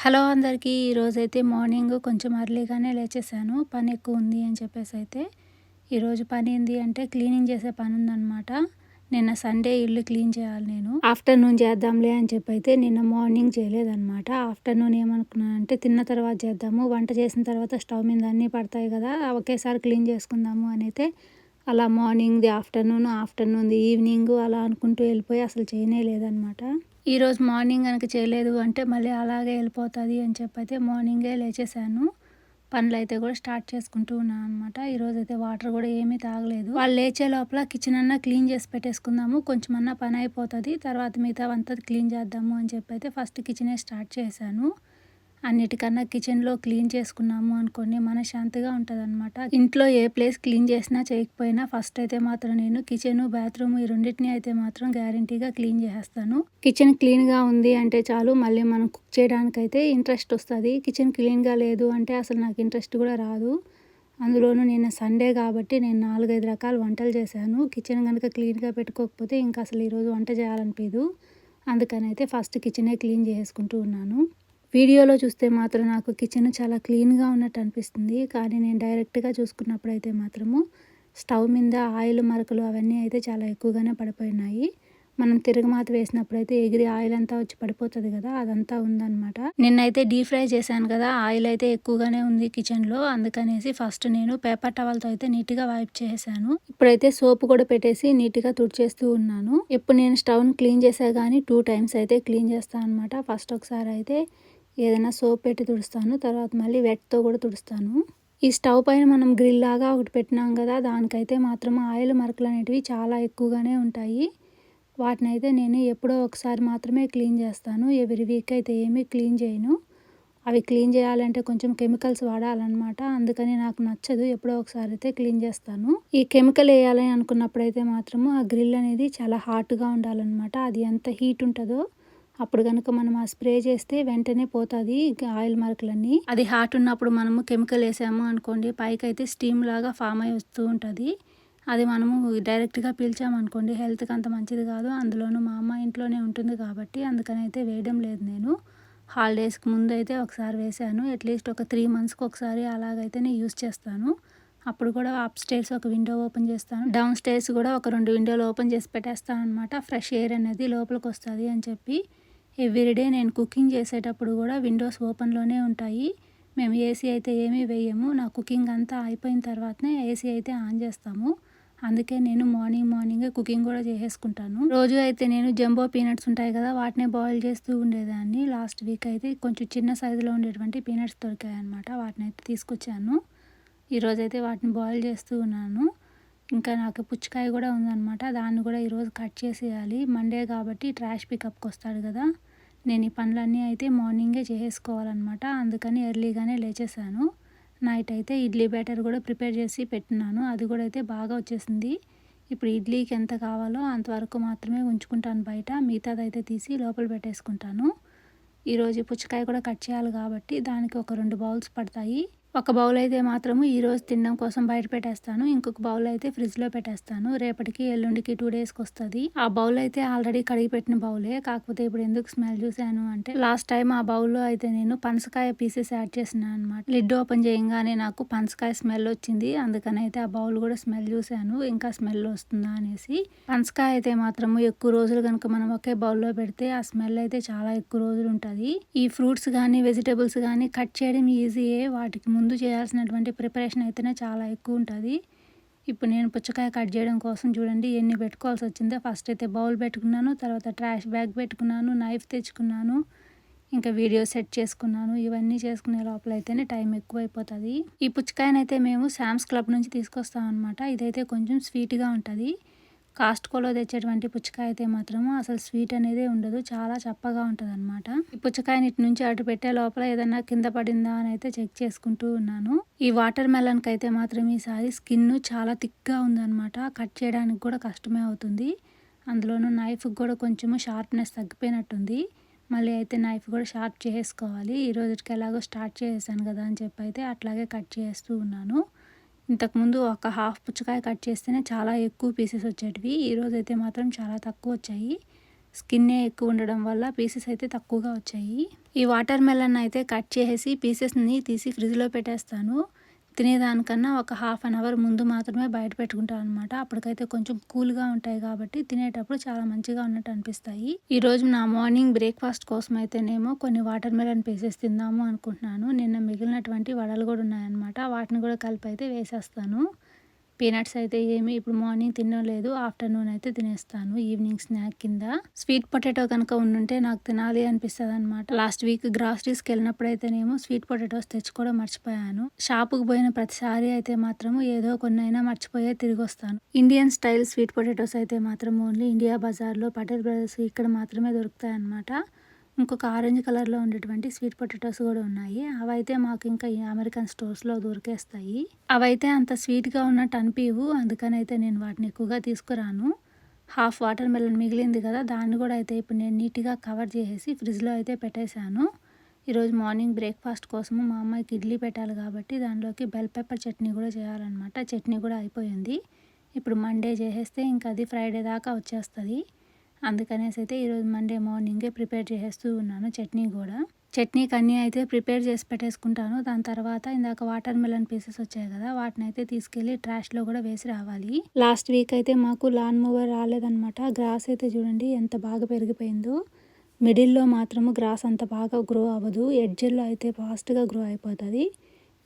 Hello అందరికీ ఈరోజైతే morning కొంచెం అర్లీగానే లేచేసాను పని ఎక్కువ ఉంది అని చెప్పేసి అయితే ఈరోజు పని ఏంది అంటే క్లీనింగ్ చేసే పని ఉందన్నమాట నిన్న సండే ఇల్లు క్లీన్ చేయాలి నేను. ఆఫ్టర్నూన్ చేద్దాంలే అని చెప్పి అయితే నిన్న మార్నింగ్ చేయలేదన్నమాట. ఆఫ్టర్నూన్ ఏమనుకున్నాను అంటే తిన్న తర్వాత చేద్దాము వంట చేసిన తర్వాత స్టవ్ మీద అన్నీ పడతాయి కదా ఒకేసారి క్లీన్ చేసుకుందాము అని అయితే అలా మార్నింగ్ది ఆఫ్టర్నూన్ ఆఫ్టర్నూన్ది ఈవినింగ్ అలా అనుకుంటూ వెళ్ళిపోయి అసలు చేయనే లేదనమాట ఈరోజు మార్నింగ్ కనుక చేయలేదు అంటే మళ్ళీ అలాగే వెళ్ళిపోతుంది అని చెప్పి అయితే మార్నింగే లేచేసాను పనులు అయితే కూడా స్టార్ట్ చేసుకుంటూ ఉన్నాను అనమాట ఈరోజు అయితే వాటర్ కూడా ఏమీ తాగలేదు. వాళ్ళు లేచే లోపల కిచెన్ అన్నా క్లీన్ చేసి పెట్టేసుకుందాము. కొంచెం అన్నా పని అయిపోతుంది. తర్వాత మిగతా అంతా క్లీన్ చేద్దాము అని చెప్పి అయితే ఫస్ట్ కిచెనే స్టార్ట్ చేశాను. అన్నిటికన్నా కిచెన్లో క్లీన్ చేసుకున్నాము అనుకోండి మనశ్శాంతిగా ఉంటుంది అనమాట ఇంట్లో ఏ ప్లేస్ క్లీన్ చేసినా చేయకపోయినా ఫస్ట్ అయితే మాత్రం నేను కిచెన్ బాత్రూమ్ ఈ రెండింటిని అయితే మాత్రం గ్యారంటీగా క్లీన్ చేస్తాను కిచెన్ క్లీన్గా ఉంది అంటే చాలు మళ్ళీ మనం కుక్ చేయడానికైతే ఇంట్రెస్ట్ వస్తుంది. కిచెన్ క్లీన్గా లేదు అంటే అసలు నాకు ఇంట్రెస్ట్ కూడా రాదు. అందులోనూ నిన్న సండే కాబట్టి నేను నాలుగైదు రకాల వంటలు చేశాను. కిచెన్ కనుక క్లీన్గా పెట్టుకోకపోతే ఇంకా అసలు ఈరోజు వంట చేయాలనిపించదు అందుకని అయితే ఫస్ట్ కిచెనే క్లీన్ చేసుకుంటూ ఉన్నాను. వీడియోలో చూస్తే మాత్రం నాకు కిచెన్ చాలా క్లీన్గా ఉన్నట్టు అనిపిస్తుంది. కానీ నేను డైరెక్ట్గా చూసుకున్నప్పుడు అయితే మాత్రము స్టవ్ మీద ఆయిల్ మరకలు అవన్నీ అయితే చాలా ఎక్కువగానే పడిపోయినాయి. మనం తిరగమాత వేసినప్పుడు అయితే ఎగిరి ఆయిల్ అంతా వచ్చి పడిపోతుంది కదా అదంతా ఉందన్నమాట. నిన్నైతే డీప్ ఫ్రై చేశాను కదా ఆయిల్ అయితే ఎక్కువగానే ఉంది కిచెన్లో. అందుకనేసి ఫస్ట్ నేను పేపర్ టవల్తో అయితే నీట్గా వైప్ చేశాను ఇప్పుడైతే సోప్ కూడా పెట్టేసి నీట్గా తుడిచేస్తూ ఉన్నాను. ఇప్పుడు నేను స్టవ్ని క్లీన్ చేసా కానీ టూ టైమ్స్ అయితే క్లీన్ చేస్తాను అనమాట ఫస్ట్ ఒకసారి అయితే ఏదైనా సోప్ పెట్టి తుడుస్తాను తర్వాత మళ్ళీ వెట్తో కూడా తుడుస్తాను. ఈ స్టవ్ పైన మనం గ్రిల్ లాగా ఒకటి పెట్టినాం కదా దానికైతే మాత్రం ఆయిల్ మరకలు అనేటివి చాలా ఎక్కువగానే ఉంటాయి. వాటిని అయితే నేను ఎప్పుడో ఒకసారి మాత్రమే క్లీన్ చేస్తాను. ఎవరి వీక్ అయితే ఏమీ క్లీన్ చేయను. అవి క్లీన్ చేయాలంటే కొంచెం కెమికల్స్ వాడాలన్నమాట. అందుకని నాకు నచ్చదు ఎప్పుడో ఒకసారి అయితే క్లీన్ చేస్తాను. ఈ కెమికల్ వేయాలని అనుకున్నప్పుడైతే మాత్రము ఆ గ్రిల్ అనేది చాలా హాట్గా ఉండాలన్నమాట. అది ఎంత హీట్ ఉంటుందో అప్పుడు కనుక మనం ఆ స్ప్రే చేస్తే వెంటనే పోతుంది ఆయిల్ మార్కులన్నీ. అది హాట్ ఉన్నప్పుడు మనము కెమికల్ వేసాము అనుకోండి పైకి అయితే స్టీమ్ లాగా ఫామ్ అయి వస్తూ ఉంటుంది. అది మనము డైరెక్ట్గా పీల్చామనుకోండి హెల్త్కి అంత మంచిది కాదు. అందులోనూ మా అమ్మ ఇంట్లోనే ఉంటుంది కాబట్టి అందుకని అయితే వేయడం లేదు నేను. హాలిడేస్కి ముందు అయితే ఒకసారి వేసాను. అట్లీస్ట్ ఒక త్రీ మంత్స్కి ఒకసారి అలాగైతే నేను యూస్ చేస్తాను. అప్పుడు కూడా అప్ స్టేర్స్ ఒక విండో ఓపెన్ చేస్తాను. డౌన్ స్టేర్స్ కూడా ఒక రెండు విండోలు ఓపెన్ చేసి పెట్టేస్తాను అనమాట ఫ్రెష్ ఎయిర్ అనేది లోపలికి వస్తుంది అని చెప్పి. ఎవ్రీడే నేను కుకింగ్ చేసేటప్పుడు కూడా విండోస్ ఓపెన్లోనే ఉంటాయి. మేము ఏసీ అయితే ఏమీ వేయము. నా కుకింగ్ అంతా అయిపోయిన తర్వాతనే ఏసీ అయితే ఆన్ చేస్తాము. అందుకే నేను మార్నింగ్ మార్నింగే కుకింగ్ కూడా చేసేసుకుంటాను. రోజు అయితే నేను జంబో పీనట్స్ ఉంటాయి కదా వాటిని బాయిల్ చేస్తూ ఉండేదాన్ని. లాస్ట్ వీక్ అయితే కొంచెం చిన్న సైజులో ఉండేటువంటి పీనట్స్ దొరికాయి అనమాట వాటిని అయితే తీసుకొచ్చాను. ఈరోజు అయితే వాటిని బాయిల్ చేస్తూ ఉన్నాను. ఇంకా నాకు పుచ్చకాయ కూడా ఉందనమాట దాన్ని కూడా ఈరోజు కట్ చేసేయాలి. మండే కాబట్టి ట్రాష్ పికప్కి వస్తాడు కదా. నేను ఈ పనులన్నీ అయితే మార్నింగే చేసేసుకోవాలన్నమాట అందుకని ఎర్లీగానే లేచేసాను నైట్ అయితే ఇడ్లీ బ్యాటర్ కూడా ప్రిపేర్ చేసి పెట్టినాను. అది కూడా అయితే బాగా వచ్చేసింది. ఇప్పుడు ఇడ్లీకి ఎంత కావాలో అంతవరకు మాత్రమే ఉంచుకుంటాను బయట. మిగతాదైతే తీసి లోపల పెట్టేసుకుంటాను. ఈరోజు పుచ్చకాయ కూడా కట్ చేయాలి కాబట్టి దానికి ఒక రెండు బౌల్స్ పడతాయి. ఒక బౌల్ అయితే మాత్రము ఈరోజు తినడం కోసం బయట పెట్టేస్తాను. ఇంకొక బౌల్ అయితే ఫ్రిడ్జ్లో పెట్టేస్తాను. రేపటికి ఎల్లుండికి టూ డేస్కి వస్తుంది. ఆ బౌల్ అయితే ఆల్రెడీ కడిగి పెట్టిన బౌలే కాకపోతే ఇప్పుడు ఎందుకు స్మెల్ చూశాను అంటే లాస్ట్ టైం ఆ బౌల్లో అయితే నేను పనసకాయ పీసెస్ యాడ్ చేసిన అనమాట లిడ్ ఓపెన్ చేయగానే నాకు పనసకాయ స్మెల్ వచ్చింది. అందుకని అయితే ఆ బౌల్ కూడా స్మెల్ చూశాను. ఇంకా స్మెల్ వస్తుందా అనేసి. పనసకాయ అయితే మాత్రము ఎక్కువ రోజులు కనుక మనం ఒకే బౌల్లో పెడితే ఆ స్మెల్ అయితే చాలా ఎక్కువ రోజులు ఉంటుంది. ఈ ఫ్రూట్స్ కానీ వెజిటేబుల్స్ కానీ కట్ చేయడం ఈజీయే వాటికి ముందు చేయాల్సినటువంటి ప్రిపరేషన్ అయితేనే చాలా ఎక్కువ ఉంటుంది. ఇప్పుడు నేను పుచ్చకాయ కట్ చేయడం కోసం చూడండి ఎన్ని పెట్టుకోవాల్సి వచ్చిందో. ఫస్ట్ అయితే బౌల్ పెట్టుకున్నాను తర్వాత ట్రాష్ బ్యాగ్ పెట్టుకున్నాను నైఫ్ తెచ్చుకున్నాను ఇంకా వీడియో సెట్ చేసుకున్నాను. ఇవన్నీ చేసుకునే లోపల అయితేనే టైం ఎక్కువ అయిపోతుంది ఈ పుచ్చకాయనైతే మేము శామ్స్ క్లబ్ నుంచి తీసుకొస్తాం అనమాట ఇదైతే కొంచెం స్వీట్గా ఉంటుంది. కాస్ట్కోలో తెచ్చేటువంటి పుచ్చకాయ అయితే మాత్రము అసలు స్వీట్ అనేది ఉండదు. చాలా చప్పగా ఉంటుంది అనమాట ఈ పుచ్చకాయని ఇటు నుంచి అటు పెట్టే లోపల ఏదన్నా కింద పడిందా అని అయితే చెక్ చేసుకుంటూ ఉన్నాను. ఈ వాటర్ మెలన్కి అయితే మాత్రం ఈసారి స్కిన్ చాలా థిక్గా ఉందన్నమాట. కట్ చేయడానికి కూడా కష్టమే అవుతుంది. అందులోనూ నైఫ్ కూడా కొంచెము షార్ప్నెస్ తగ్గిపోయినట్టుంది. మళ్ళీ అయితే నైఫ్ కూడా షార్ప్ చేసుకోవాలి. ఈ రోజుకి ఎలాగో స్టార్ట్ చేసేసాను కదా అని చెప్పి అయితే అట్లాగే కట్ చేస్తూ ఉన్నాను. ఇంతకుముందు ఒక హాఫ్ పుచ్చకాయ కట్ చేస్తేనే చాలా ఎక్కువ పీసెస్ వచ్చేటివి. ఈరోజు అయితే మాత్రం చాలా తక్కువ వచ్చాయి. స్కిన్నే ఎక్కువ ఉండడం వల్ల పీసెస్ అయితే తక్కువగా వచ్చాయి. ఈ వాటర్ మెలన్ అయితే కట్ చేసేసి పీసెస్ని తీసి ఫ్రిడ్జ్లో పెట్టేస్తాను. తినేదానికన్నా ఒక హాఫ్ అన్ అవర్ ముందు మాత్రమే బయట పెట్టుకుంటాను అనమాట అప్పటికైతే కొంచెం కూల్గా ఉంటాయి కాబట్టి తినేటప్పుడు చాలా మంచిగా ఉన్నట్టు అనిపిస్తాయి. ఈ రోజు నా మార్నింగ్ బ్రేక్ఫాస్ట్ కోసం అయితేనేమో కొన్ని వాటర్ మెలన్ పీసెస్ తిందాము అనుకుంటున్నాను. నిన్న మిగిలినటువంటి వడలు కూడా ఉన్నాయన్నమాట. వాటిని కూడా కలిపి అయితే వేసేస్తాను. పీనట్స్ అయితే ఏమి ఇప్పుడు మార్నింగ్ తినలేదు ఆఫ్టర్నూన్ అయితే తినేస్తాను. ఈవినింగ్ స్నాక్ కింద. స్వీట్ పొటాటో కనుక ఉండుంటే నాకు తినాలి అనిపిస్తుంది అనమాట లాస్ట్ వీక్ గ్రాసరీస్కి వెళ్ళినప్పుడు అయితేనేమో స్వీట్ పొటాటోస్ తెచ్చుకోవడం మర్చిపోయాను. షాపుకు పోయిన ప్రతిసారి అయితే మాత్రం ఏదో కొన్ని అయినా మర్చిపోయే తిరిగి వస్తాను ఇండియన్ స్టైల్ స్వీట్ పొటాటోస్ అయితే మాత్రం ఓన్లీ ఇండియా బజార్లో పటేల్ బ్రదర్స్ ఇక్కడ మాత్రమే దొరుకుతాయి అనమాట ఇంకొక ఆరెంజ్ కలర్లో ఉండేటువంటి స్వీట్ పొటాటోస్ కూడా ఉన్నాయి. అవైతే మాకు ఇంకా ఈ అమెరికన్ స్టోర్స్లో దొరికేస్తాయి. అవైతే అంత స్వీట్గా ఉన్నట్టు అనిపించవు అందుకని అయితే నేను వాటిని ఎక్కువగా తీసుకురాను. హాఫ్ వాటర్ మెలన్ మిగిలింది కదా దాన్ని కూడా అయితే ఇప్పుడు నేను నీట్గా కవర్ చేసేసి ఫ్రిడ్జ్లో అయితే పెట్టేశాను. ఈరోజు మార్నింగ్ బ్రేక్ఫాస్ట్ కోసము మా అమ్మాయికి ఇడ్లీ పెట్టాలి కాబట్టి దానిలోకి బెల్ పెప్పర్ చట్నీ కూడా చేయాలన్నమాట. చట్నీ కూడా అయిపోయింది. ఇప్పుడు మండే చేసేస్తే ఇంకా అది ఫ్రైడే దాకా వచ్చేస్తుంది. అందుకనేసి అయితే ఈరోజు మండే మార్నింగే ప్రిపేర్ చేసేస్తూ ఉన్నాను చట్నీ కూడా. చట్నీకి అన్నీ అయితే ప్రిపేర్ చేసి పెట్టేసుకుంటాను. దాని తర్వాత ఇందాక వాటర్ మిలన్ పీసెస్ వచ్చాయి కదా వాటిని అయితే తీసుకెళ్ళి ట్రాష్లో కూడా వేసి రావాలి. లాస్ట్ వీక్ అయితే మాకు లాన్ మూవర్ రాలేదనమాట గ్రాస్ అయితే చూడండి ఎంత బాగా పెరిగిపోయిందో. మిడిల్లో మాత్రము గ్రాస్ అంత బాగా గ్రో అవ్వదు. ఎడ్జిల్లో అయితే ఫాస్ట్గా గ్రో అయిపోతుంది.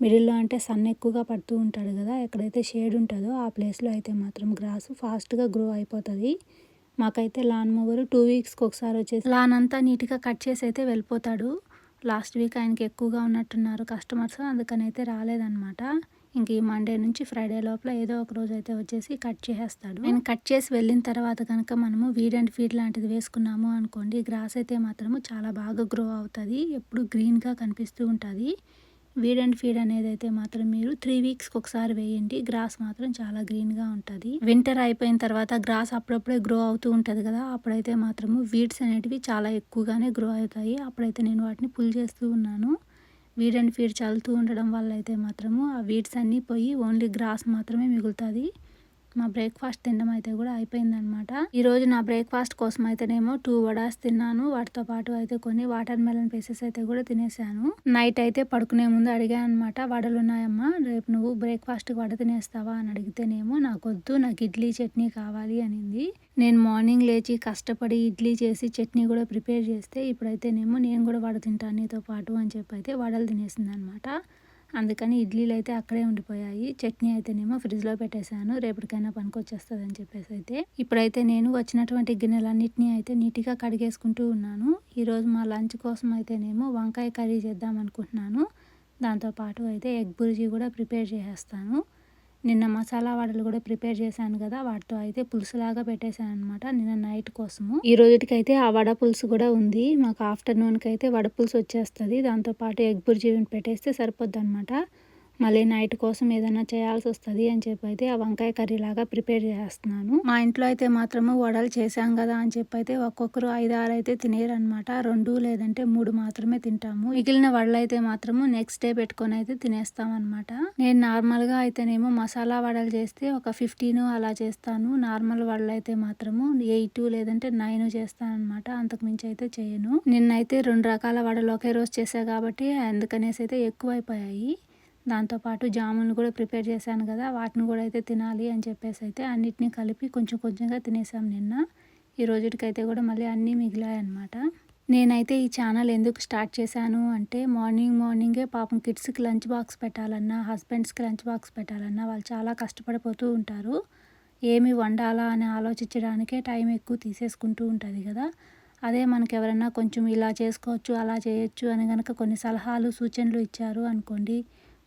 మిడిల్లో అంటే సన్ ఎక్కువగా పడుతూ ఉంటాడు కదా ఎక్కడైతే షేడ్ ఉంటుందో ఆ ప్లేస్లో అయితే మాత్రం గ్రాస్ ఫాస్ట్గా గ్రో అయిపోతుంది. మాకైతే లాన్ మూవర్. టూ వీక్స్కి ఒకసారి వచ్చేసి లాన్ అంతా నీట్గా కట్ చేసి అయితే వెళ్ళిపోతాడు. లాస్ట్ వీక్ ఆయనకి ఎక్కువగా ఉన్నట్టున్నారు కస్టమర్స్ అందుకని అయితే రాలేదనమాట ఇంక ఈ మండే నుంచి ఫ్రైడే లోపల ఏదో ఒక రోజు అయితే వచ్చేసి కట్ చేసేస్తాడు. నేను కట్ చేసి వెళ్ళిన తర్వాత కనుక మనము వీడ్ అండ్ ఫీడ్ లాంటిది వేసుకున్నాము అనుకోండి గ్రాస్ అయితే మాత్రము చాలా బాగా గ్రో అవుతుంది. ఎప్పుడు గ్రీన్గా కనిపిస్తూ ఉంటుంది. వీడ్ అండ్ ఫీడ్ అనేది అయితే మాత్రం మీరు త్రీ వీక్స్కి ఒకసారి వేయండి. గ్రాస్ మాత్రం చాలా గ్రీన్గా ఉంటుంది. వింటర్ అయిపోయిన తర్వాత గ్రాస్ అప్పుడప్పుడే గ్రో అవుతూ ఉంటుంది కదా అప్పుడైతే మాత్రము వీడ్స్ అనేటివి చాలా ఎక్కువగానే గ్రో అవుతాయి. అప్పుడైతే నేను వాటిని పుల్ చేస్తూ ఉన్నాను. వీడ్ అండ్ ఫీడ్ చల్లుతూ ఉండడం వల్ల అయితే మాత్రము ఆ వీడ్స్ అన్నీ పోయి ఓన్లీ గ్రాస్ మాత్రమే మిగులుతుంది. మా బ్రేక్ఫాస్ట్ తినడం అయితే కూడా అయిపోయిందనమాట ఈరోజు నా బ్రేక్ఫాస్ట్ కోసం అయితేనేమో టూ వడాస్ తిన్నాను. వాటితో పాటు అయితే కొన్ని వాటర్ మెలన్ పీసెస్ అయితే కూడా తినేసాను. నైట్ అయితే పడుకునే ముందు అడిగాను అనమాట వడలు ఉన్నాయమ్మా రేపు నువ్వు బ్రేక్ఫాస్ట్ వడ తినేస్తావా? అని అడిగితేనేమో నాకు వద్దు నాకు ఇడ్లీ చట్నీ కావాలి అనింది. నేను మార్నింగ్ లేచి కష్టపడి ఇడ్లీ చేసి చట్నీ కూడా ప్రిపేర్ చేస్తే ఇప్పుడైతేనేమో నేను కూడా వడ తింటాను నీతో పాటు అని చెప్పి అయితే వడలు తినేసింది అనమాట అందుకని ఇడ్లీలు అయితే అక్కడే ఉండిపోయాయి. చట్నీ అయితేనేమో ఫ్రిడ్జ్లో పెట్టేశాను. రేపటికైనా పనికొచ్చేస్తుంది అని చెప్పేసి అయితే. ఇప్పుడైతే నేను వచ్చినటువంటి గిన్నెలన్నింటినీ అయితే నీట్గా కడిగేసుకుంటూ ఉన్నాను. ఈరోజు మా లంచ్ కోసం అయితేనేమో వంకాయ కర్రీ చేద్దాం అనుకుంటున్నాను దాంతోపాటు అయితే ఎగ్ బుర్జీ కూడా ప్రిపేర్ చేసేస్తాను. నిన్న మసాలా వడలు కూడా ప్రిపేర్ చేశాను కదా వాటితో అయితే పులుసులాగా పెట్టేశాను అనమాట నిన్న నైట్ కోసము. ఈ రోజుకైతే ఆ వడ పులుసు కూడా ఉంది. మాకు ఆఫ్టర్నూన్కి అయితే వడ పులుసు వచ్చేస్తుంది. దాంతోపాటు ఎగ్ బుర్జీ పెట్టేస్తే సరిపోద్ది అనమాట మళ్ళీ నైట్ కోసం ఏదైనా చేయాల్సి వస్తుంది అని చెప్పి అయితే ఆ వంకాయ కర్రీ లాగా ప్రిపేర్ చేస్తున్నాను. మా ఇంట్లో అయితే మాత్రము వడలు చేశాం కదా అని చెప్పి అయితే ఒక్కొక్కరు ఐదు ఆరు అయితే తినేరనమాట రెండు లేదంటే మూడు మాత్రమే తింటాము. మిగిలిన వడలు అయితే మాత్రము నెక్స్ట్ డే పెట్టుకొని అయితే తినేస్తాం అనమాట నేను నార్మల్గా అయితేనేమో మసాలా వడలు చేస్తే ఒక ఫిఫ్టీన్ అలా చేస్తాను. నార్మల్ వడలు అయితే మాత్రము ఎయిట్ లేదంటే నైన్ చేస్తాను అనమాట అంతకు అయితే చేయను. నిన్నైతే రెండు రకాల వడలు ఒకే రోజు చేసా కాబట్టి అందుకనేసి అయితే ఎక్కువ అయిపోయాయి దాంతోపాటు జాములు కూడా ప్రిపేర్ చేశాను కదా వాటిని కూడా అయితే తినాలి అని చెప్పేసి అయితే అన్నిటినీ కలిపి కొంచెం కొంచెంగా తినేసాం నిన్న. ఈ రోజుకైతే కూడా మళ్ళీ అన్నీ మిగిలాయి అనమాట నేనైతే ఈ ఛానల్ ఎందుకు స్టార్ట్ చేశాను అంటే మార్నింగ్ మార్నింగే పాపం కిడ్స్కి లంచ్ బాక్స్ పెట్టాలన్నా హస్బెండ్స్కి లంచ్ బాక్స్ పెట్టాలన్నా వాళ్ళు చాలా కష్టపడిపోతూ ఉంటారు. ఏమి వండాలా అని ఆలోచించడానికే టైం ఎక్కువ తీసేసుకుంటూ ఉంటుంది కదా. అదే మనకు ఎవరైనా కొంచెం ఇలా చేసుకోవచ్చు అలా చేయొచ్చు అని కనుక కొన్ని సలహాలు సూచనలు ఇచ్చారు అనుకోండి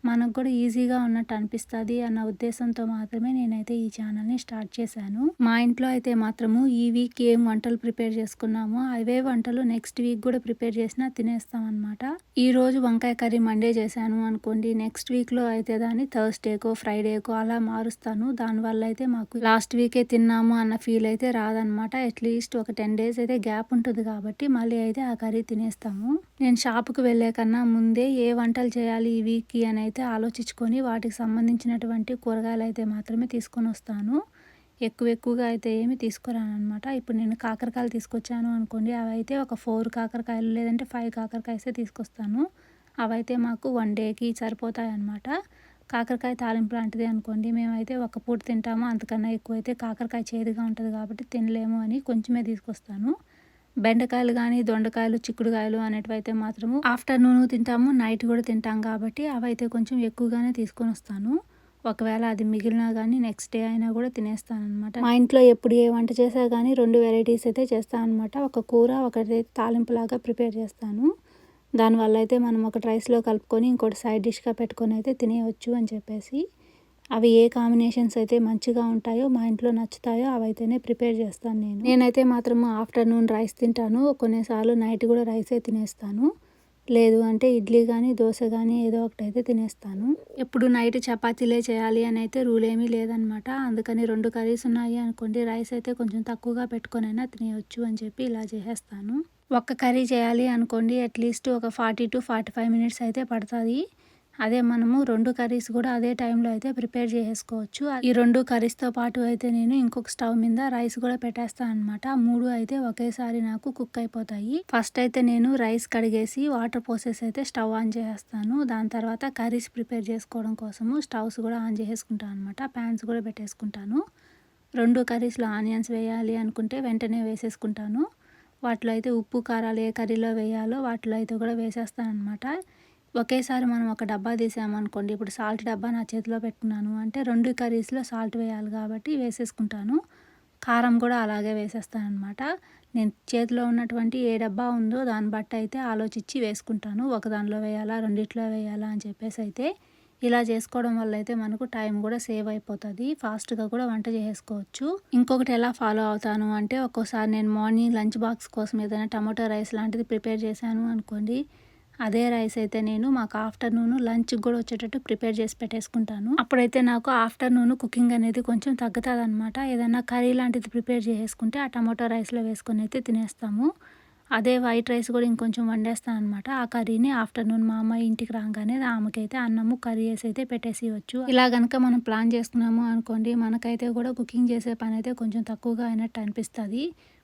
మనకు కూడా ఈజీగా ఉన్నట్టు అనిపిస్తుంది అన్న ఉద్దేశంతో మాత్రమే నేనైతే ఈ ఛానల్ని స్టార్ట్ చేశాను. మా ఇంట్లో అయితే మాత్రము ఈ వీక్ ఏం వంటలు ప్రిపేర్ చేసుకున్నామో అవే వంటలు నెక్స్ట్ వీక్ కూడా ప్రిపేర్ చేసినా తినేస్తాం అనమాట ఈ రోజు వంకాయ కర్రీ మండే చేశాను అనుకోండి నెక్స్ట్ వీక్లో అయితే దాన్ని థర్స్డేకో ఫ్రైడేకో అలా మారుస్తాను. దానివల్ల అయితే మాకు లాస్ట్ వీకే తిన్నాము అన్న ఫీల్ అయితే రాదనమాట అట్లీస్ట్ ఒక టెన్ డేస్ అయితే గ్యాప్ ఉంటుంది కాబట్టి మళ్ళీ అయితే ఆ కర్రీ తినేస్తాము. నేను షాప్కి వెళ్ళే కన్నా ముందే ఏ వంటలు చేయాలి ఈ వీక్కి అనేది అయితే ఆలోచించుకొని వాటికి సంబంధించినటువంటి కూరగాయలు అయితే మాత్రమే తీసుకొని వస్తాను. ఎక్కువ ఎక్కువగా అయితే ఏమి తీసుకురాను అనమాట ఇప్పుడు నేను కాకరకాయలు తీసుకొచ్చాను అనుకోండి అవి అయితే ఒక ఫోర్ కాకరకాయలు లేదంటే ఫైవ్ కాకరకాయసే తీసుకొస్తాను. అవైతే మాకు వన్ డేకి సరిపోతాయి అనమాట కాకరకాయ తాలింపు లాంటిది అనుకోండి మేమైతే ఒక పూట తింటాము అంతకన్నా ఎక్కువైతే కాకరకాయ చేదుగా ఉంటుంది కాబట్టి తినలేము అని కొంచెమే తీసుకొస్తాను. బెండకాయలు కానీ దొండకాయలు చిక్కుడుకాయలు అనేటివి అయితే మాత్రము ఆఫ్టర్నూన్ తింటాము నైట్ కూడా తింటాం కాబట్టి అవైతే కొంచెం ఎక్కువగానే తీసుకొని వస్తాను. ఒకవేళ అది మిగిలినా కానీ నెక్స్ట్ డే అయినా కూడా తినేస్తాను అనమాట మా ఇంట్లో ఎప్పుడు ఏ వంట చేసా కానీ రెండు వెరైటీస్ అయితే చేస్తాను అనమాట ఒక కూర ఒకటి తాలింపులాగా ప్రిపేర్ చేస్తాను. దానివల్ల అయితే మనం ఒకటి రైస్లో కలుపుకొని ఇంకోటి సైడ్ డిష్గా పెట్టుకొని అయితే తినేయవచ్చు అని చెప్పేసి. అవి ఏ కాంబినేషన్స్ అయితే మంచిగా ఉంటాయో మా ఇంట్లో నచ్చుతాయో అవైతేనే ప్రిపేర్ చేస్తాను నేను. నేనైతే మాత్రం ఆఫ్టర్నూన్ రైస్ తింటాను. కొన్నిసార్లు నైట్ కూడా రైసే తినేస్తాను. లేదు అంటే ఇడ్లీ కానీ దోశ కానీ ఏదో ఒకటి అయితే తినేస్తాను. ఎప్పుడు నైట్ చపాతీలే చేయాలి అని అయితే రూల్ ఏమీ లేదనమాట అందుకని రెండు కర్రీస్ ఉన్నాయి అనుకోండి రైస్ అయితే కొంచెం తక్కువగా పెట్టుకొనైనా తినేయచ్చు అని చెప్పి ఇలా చేసేస్తాను. ఒక్క కర్రీ చేయాలి అనుకోండి అట్లీస్ట్ ఒక forty to forty five minutes అయితే పడుతుంది. అదే మనము రెండు కర్రీస్ కూడా అదే టైంలో అయితే ప్రిపేర్ చేసుకోవచ్చు ఈ రెండు కర్రీస్తో పాటు అయితే నేను ఇంకొక స్టవ్ మీద రైస్ కూడా పెట్టేస్తాను అనమాట మూడు అయితే ఒకేసారి నాకు కుక్ అయిపోతాయి. ఫస్ట్ అయితే నేను రైస్ కడిగేసి వాటర్ పోసేసి అయితే స్టవ్ ఆన్ చేస్తాను దాని తర్వాత కర్రీస్ ప్రిపేర్ చేసుకోవడం కోసము స్టవ్స్ కూడా ఆన్ చేసుకుంటాను అనమాట ప్యాన్స్ కూడా పెట్టేసుకుంటాను. రెండు కర్రీస్లో ఆనియన్స్ వేయాలి అనుకుంటే వెంటనే వేసేసుకుంటాను. వాటిలో అయితే ఉప్పు కారాలు ఏ కర్రీలో వేయాలో వాటిలో అయితే కూడా వేసేస్తాను అనమాట ఒకేసారి మనం ఒక డబ్బా తీసామనుకోండి ఇప్పుడు సాల్ట్ డబ్బా నా చేతిలో పెట్టుకున్నాను అంటే రెండు కర్రీస్లో సాల్ట్ వేయాలి కాబట్టి వేసేసుకుంటాను. కారం కూడా అలాగే వేసేస్తాను అనమాట నేను చేతిలో ఉన్నటువంటి ఏ డబ్బా ఉందో దాన్ని బట్టి అయితే ఆలోచించి వేసుకుంటాను. ఒక దానిలో వేయాలా రెండిట్లో వేయాలా అని చెప్పేసి అయితే ఇలా చేసుకోవడం వల్ల అయితే మనకు టైం కూడా సేవ్ అయిపోతుంది. ఫాస్ట్గా కూడా వంట చేసుకోవచ్చు ఇంకొకటి ఎలా ఫాలో అవుతాను అంటే ఒక్కోసారి నేను మార్నింగ్ లంచ్ బాక్స్ కోసం ఏదైనా టమాటో రైస్ లాంటిది ప్రిపేర్ చేశాను అనుకోండి అదే రైస్ అయితే నేను మాకు ఆఫ్టర్నూన్ లంచ్కి కూడా వచ్చేటట్టు ప్రిపేర్ చేసి పెట్టేసుకుంటాను. అప్పుడైతే నాకు ఆఫ్టర్నూన్ కుకింగ్ అనేది కొంచెం తగ్గుతుంది అనమాట ఏదైనా కర్రీ లాంటిది ప్రిపేర్ చేసుకుంటే ఆ టమాటో రైస్లో వేసుకొని అయితే తినేస్తాము. అదే వైట్ రైస్ కూడా ఇంకొంచెం వండేస్తాను అనమాట ఆ కర్రీని ఆఫ్టర్నూన్ మా అమ్మ ఇంటికి రాగానే ఆమెకైతే అన్నము కర్రీ వేసి అయితే పెట్టేసి ఇవ్వచ్చు ఇలా కనుక మనం ప్లాన్ చేసుకున్నాము అనుకోండి మనకైతే కూడా కుకింగ్ చేసే పని అయితే కొంచెం తక్కువగా అయినట్టు అనిపిస్తుంది.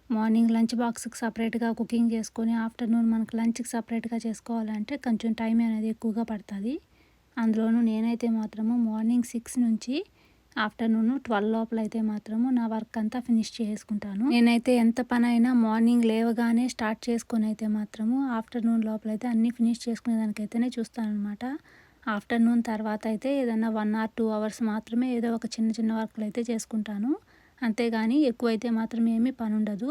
మార్నింగ్ లంచ్ బాక్స్కి సపరేట్గా కుకింగ్ చేసుకొని ఆఫ్టర్నూన్ మనకు లంచ్కి సపరేట్గా చేసుకోవాలంటే కొంచెం టైం అనేది ఎక్కువగా పడుతుంది. అందులోనూ నేనైతే మాత్రము మార్నింగ్ సిక్స్ నుంచి ఆఫ్టర్నూన్ ట్వెల్వ్ లోపల అయితే మాత్రము నా వర్క్ అంతా ఫినిష్ చేసుకుంటాను. నేనైతే ఎంత పని అయినా మార్నింగ్ లేవగానే స్టార్ట్ చేసుకొని అయితే మాత్రము ఆఫ్టర్నూన్ లోపల అయితే అన్నీ ఫినిష్ చేసుకునేదానికైతేనే చూస్తాను అనమాట ఆఫ్టర్నూన్ తర్వాత అయితే ఏదైనా వన్ ఆర్ టూ అవర్స్ మాత్రమే ఏదో ఒక చిన్న చిన్న వర్క్లు అయితే చేసుకుంటాను. అంతేగాని ఎక్కువైతే మాత్రం ఏమీ పని ఉండదు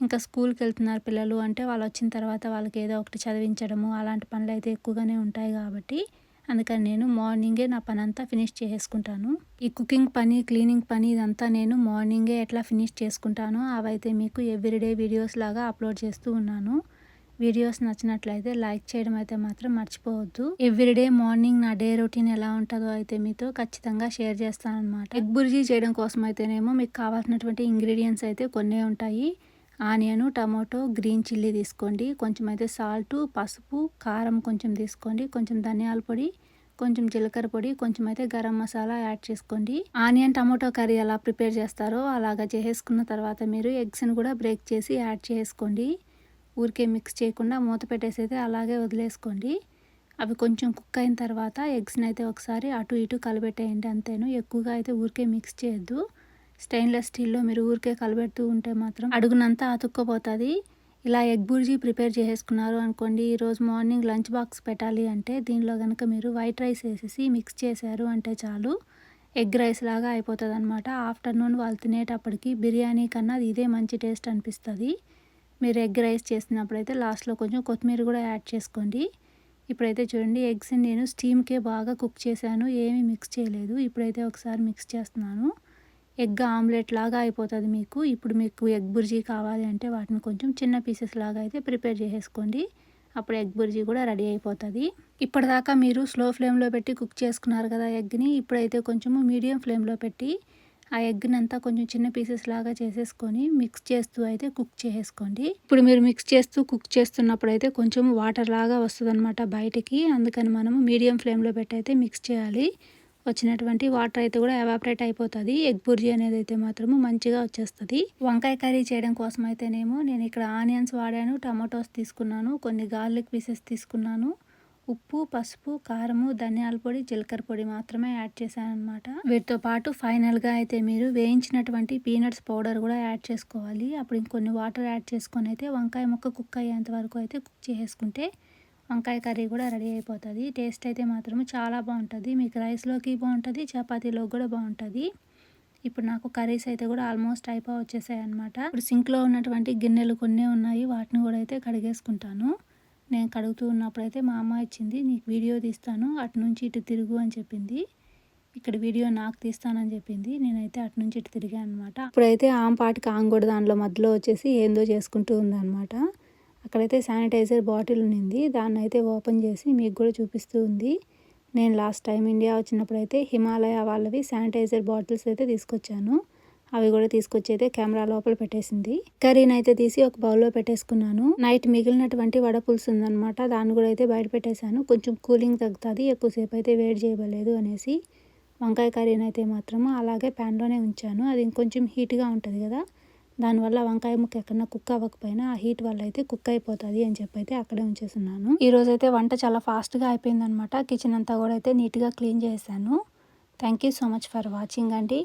ఇంకా స్కూల్కి వెళ్తున్నారు పిల్లలు అంటే వాళ్ళు వచ్చిన తర్వాత వాళ్ళకి ఏదో ఒకటి చదివించడము అలాంటి పనులు అయితే ఎక్కువగానే ఉంటాయి కాబట్టి అందుకని నేను మార్నింగే నా పని అంతా ఫినిష్ చేసుకుంటాను ఈ కుకింగ్ పని క్లీనింగ్ పని ఇదంతా నేను మార్నింగే ఎట్లా ఫినిష్ చేసుకుంటానో అవైతే మీకు ఎవ్రీడే వీడియోస్ లాగా అప్లోడ్ చేస్తూ ఉన్నాను. వీడియోస్ నచ్చినట్లయితే లైక్ చేయడం అయితే మాత్రం మర్చిపోవద్దు. ఎవ్రీడే మార్నింగ్ నా డే రొటీన్ ఎలా ఉంటుందో అయితే మీతో ఖచ్చితంగా షేర్ చేస్తాను అనమాట ఎగ్ బుర్జీ చేయడం కోసం అయితేనేమో మీకు కావాల్సినటువంటి ఇంగ్రీడియంట్స్ అయితే కొన్ని ఉంటాయి. ఆనియను టమాటో గ్రీన్ చిల్లీ తీసుకోండి. కొంచెం అయితే సాల్ట్ పసుపు కారం కొంచెం తీసుకోండి. కొంచెం ధనియాల పొడి కొంచెం జీలకర్ర పొడి కొంచెం అయితే గరం మసాలా యాడ్ చేసుకోండి. ఆనియన్ టమాటో కర్రీ ఎలా ప్రిపేర్ చేస్తారో అలాగా చేసేసుకున్న తర్వాత మీరు ఎగ్స్ని కూడా బ్రేక్ చేసి యాడ్ చేసుకోండి. ఊరికే మిక్స్ చేయకుండా మూత పెట్టేసి అయితే అలాగే వదిలేసుకోండి. అవి కొంచెం కుక్ అయిన తర్వాత ఎగ్స్ని అయితే ఒకసారి అటు ఇటు కలబెట్టేయండి అంతేను. ఎక్కువగా అయితే ఊరికే మిక్స్ చేయొద్దు. స్టెయిన్లెస్ స్టీల్లో మీరు ఊరికే కలబెడుతూ ఉంటే మాత్రం అడుగునంతా అతుక్కుపోతుంది. ఇలా ఎగ్ బుర్జీ ప్రిపేర్ చేసేసుకున్నారు అనుకోండి ఈరోజు మార్నింగ్ లంచ్ బాక్స్ పెట్టాలి అంటే దీనిలో కనుక మీరు వైట్ రైస్ వేసేసి మిక్స్ చేశారు అంటే చాలు. ఎగ్ రైస్ లాగా అయిపోతుంది అనమాట ఆఫ్టర్నూన్ వాళ్ళు తినేటప్పటికి బిర్యానీ కన్నా ఇదే మంచి టేస్ట్ అనిపిస్తుంది. మీరు ఎగ్ రైస్ చేసినప్పుడైతే లాస్ట్లో కొంచెం కొత్తిమీర కూడా యాడ్ చేసుకోండి. ఇప్పుడైతే చూడండి ఎగ్స్ నేను స్టీమ్కే బాగా కుక్ చేశాను ఏమీ మిక్స్ చేయలేదు. ఇప్పుడైతే ఒకసారి మిక్స్ చేస్తున్నాను. ఎగ్ ఆమ్లెట్ లాగా అయిపోతుంది మీకు. ఇప్పుడు మీకు ఎగ్ బుర్జీ కావాలి అంటే వాటిని కొంచెం చిన్న పీసెస్ లాగా అయితే ప్రిపేర్ చేసేసుకోండి. అప్పుడు ఎగ్ బుర్జీ కూడా రెడీ అయిపోతుంది. ఇప్పటిదాకా మీరు స్లో ఫ్లేమ్లో పెట్టి కుక్ చేసుకున్నారు కదా ఎగ్ని ఇప్పుడైతే కొంచెము మీడియం ఫ్లేమ్లో పెట్టి ఆ ఎగ్ని అంతా కొంచెం చిన్న పీసెస్ లాగా చేసేసుకొని మిక్స్ చేస్తూ అయితే కుక్ చేసుకోండి. ఇప్పుడు మీరు మిక్స్ చేస్తూ కుక్ చేస్తున్నప్పుడు అయితే కొంచెం వాటర్ లాగా వస్తుంది అనమాట బయటికి. అందుకని మనము మీడియం ఫ్లేమ్లో పెట్టి అయితే మిక్స్ చేయాలి. వచ్చినటువంటి వాటర్ అయితే కూడా ఎవాపరేట్ అయిపోతుంది. ఎగ్ బుర్జీ అనేది అయితే మాత్రము మంచిగా వచ్చేస్తుంది. వంకాయ కర్రీ చేయడం కోసం అయితేనేమో నేను ఇక్కడ ఆనియన్స్ వాడాను టమాటోస్ తీసుకున్నాను కొన్ని గార్లిక్ పీసెస్ తీసుకున్నాను. ఉప్పు పసుపు కారము ధనియాల పొడి జీలకర్ర పొడి మాత్రమే యాడ్ చేశాను అనమాట వీటితో పాటు ఫైనల్గా అయితే మీరు వేయించినటువంటి పీనట్స్ పౌడర్ కూడా యాడ్ చేసుకోవాలి. అప్పుడు ఇంకొన్ని వాటర్ యాడ్ చేసుకొని అయితే వంకాయ ముక్క కుక్ అయ్యేంత వరకు అయితే కుక్ చేసుకుంటే వంకాయ కర్రీ కూడా రెడీ అయిపోతుంది. టేస్ట్ అయితే మాత్రం చాలా బాగుంటుంది. మీకు రైస్లోకి బాగుంటుంది చపాతీలోకి కూడా బాగుంటుంది. ఇప్పుడు నాకు కర్రీస్ అయితే కూడా ఆల్మోస్ట్ అయిపో వచ్చేసాయి అనమాట ఇప్పుడు సింక్లో ఉన్నటువంటి గిన్నెలు కొన్ని ఉన్నాయి. వాటిని కూడా అయితే కడిగేసుకుంటాను. నేను కడుగుతూ ఉన్నప్పుడైతే మా అమ్మ ఇచ్చింది నీకు వీడియో తీస్తాను అటు నుంచి ఇటు తిరుగు అని చెప్పింది. ఇక్కడ వీడియో నాకు తీస్తానని చెప్పింది. నేనైతే అటు నుంచి ఇటు తిరిగాను అనమాట ఇప్పుడైతే ఆమె పాటికి ఆమె కూడా దానిలో మధ్యలో వచ్చేసి ఏందో చేసుకుంటూ ఉందన్నమాట. అక్కడైతే శానిటైజర్ బాటిల్ ఉన్నింది. దాన్ని అయితే ఓపెన్ చేసి మీకు కూడా చూపిస్తూ ఉంది. నేను లాస్ట్ టైం ఇండియా వచ్చినప్పుడు అయితే హిమాలయ వాళ్ళవి శానిటైజర్ బాటిల్స్ అయితే తీసుకొచ్చాను. అవి కూడా తీసుకొచ్చి అయితే కెమెరా లోపల పెట్టేసింది. కర్రీని అయితే తీసి ఒక బౌల్లో పెట్టేసుకున్నాను. నైట్ మిగిలినటువంటి వడ పులుసు ఉందనమాట దాన్ని కూడా అయితే బయట పెట్టేశాను. కొంచెం కూలింగ్ తగ్గుతుంది. ఎక్కువసేపు అయితే వేడి చేయబలేదు అనేసి వంకాయ కర్రీని అయితే మాత్రం అలాగే ప్యాన్లోనే ఉంచాను. అది ఇంకొంచెం హీట్గా ఉంటుంది కదా. దానివల్ల వంకాయ ముక్క ఎక్కడన్నా కుక్ అవ్వకపోయినా ఆ హీట్ వల్ల అయితే కుక్ అయిపోతుంది అని చెప్పి అయితే అక్కడే ఉంచేస్తున్నాను ఈరోజు అయితే వంట చాలా ఫాస్ట్గా అయిపోయిందనమాట కిచెన్ అంతా కూడా అయితే నీట్గా క్లీన్ చేశాను. Thank you so much for watching అండి.